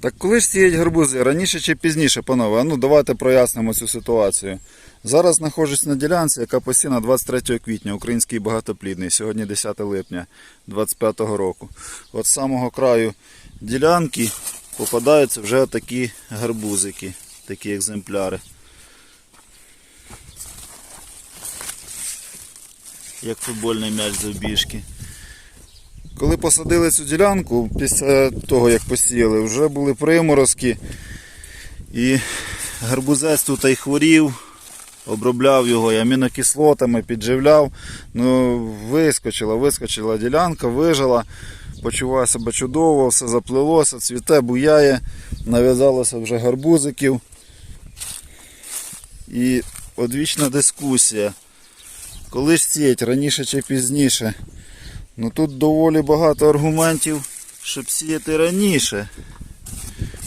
Так коли ж сіять гарбузи? Раніше чи пізніше, панове? А Ну давайте прояснимо цю ситуацію. Зараз знаходжусь на ділянці, яка посіяна 23 квітня, український багатоплідний, сьогодні 10 липня 25 року. От з самого краю ділянки попадаються вже такі гарбузики, такі екземпляри. Як футбольний м'яч завбіжки. Коли посадили цю ділянку, після того як посіяли, вже були приморозки. І гарбузець тут і хворів, обробляв його і амінокислотами, підживляв. Ну, вискочила, вискочила ділянка, вижила, почуває себе чудово, все заплилося, цвіте, буяє, нав'язалося вже гарбузиків. І одвічна дискусія. Коли ж сіять, раніше чи пізніше. Ну тут доволі багато аргументів, щоб сіяти раніше.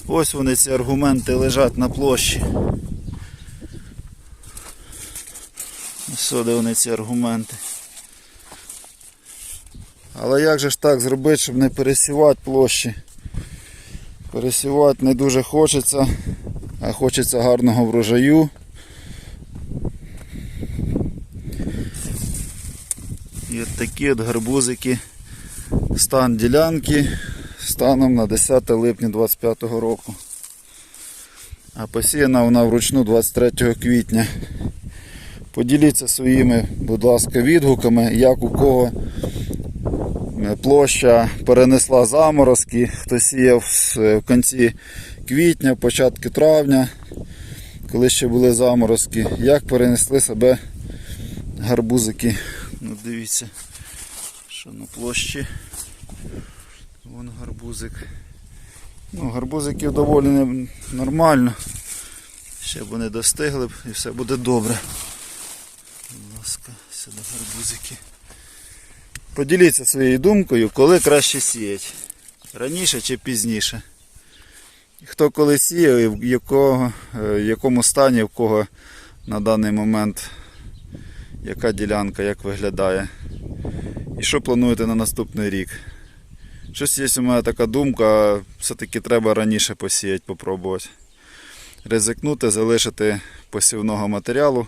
Ось вони ці аргументи лежать на площі. Ось де вони ці аргументи. Але як же ж так зробити, щоб не пересівати площі? Пересівати не дуже хочеться, а хочеться гарного врожаю. І от такі от гарбузики. Стан ділянки станом на 10 липня 25 року. А посіяна вона вручну 23 квітня. Поділіться своїми, будь ласка, відгуками, як у кого площа перенесла заморозки, хто сіяв е, в кінці квітня, початку травня, коли ще були заморозки, як перенесли себе гарбузики. Ну, дивіться, що на площі. Вон гарбузик. Ну, гарбузиків доволі нормально. Ще б вони достигли б і все буде добре. Будь ласка, сюди гарбузики. Поділіться своєю думкою, коли краще сіяти. Раніше чи пізніше. Хто коли сіяв і е, в якому стані, в кого на даний момент яка ділянка, як виглядає. І що плануєте на наступний рік? Щось є у мене така думка, все-таки треба раніше посіяти, попробувати. Ризикнути, залишити посівного матеріалу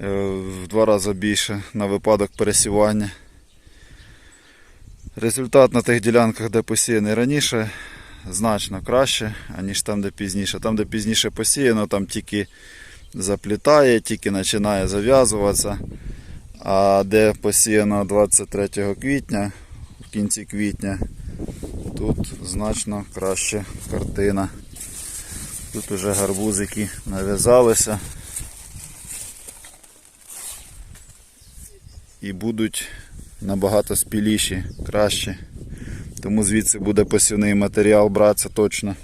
е, в два рази більше на випадок пересівання. Результат на тих ділянках, де посіяний раніше, значно краще, аніж там, де пізніше. Там, де пізніше посіяно, там тільки заплітає, тільки починає зав'язуватися. А де посіяно 23 квітня, в кінці квітня, тут значно краща картина. Тут уже гарбузики нав'язалися і будуть набагато спіліші, кращі. Тому звідси буде посівний матеріал братися точно.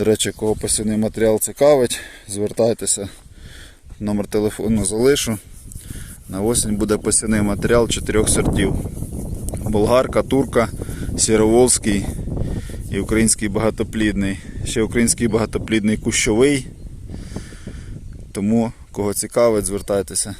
До речі, кого посівний матеріал цікавить, звертайтеся. Номер телефону залишу. На осінь буде посівний матеріал чотирьох сортів. Болгарка, турка, сіроволський і український багатоплідний. Ще український багатоплідний кущовий. Тому, кого цікавить, звертайтеся.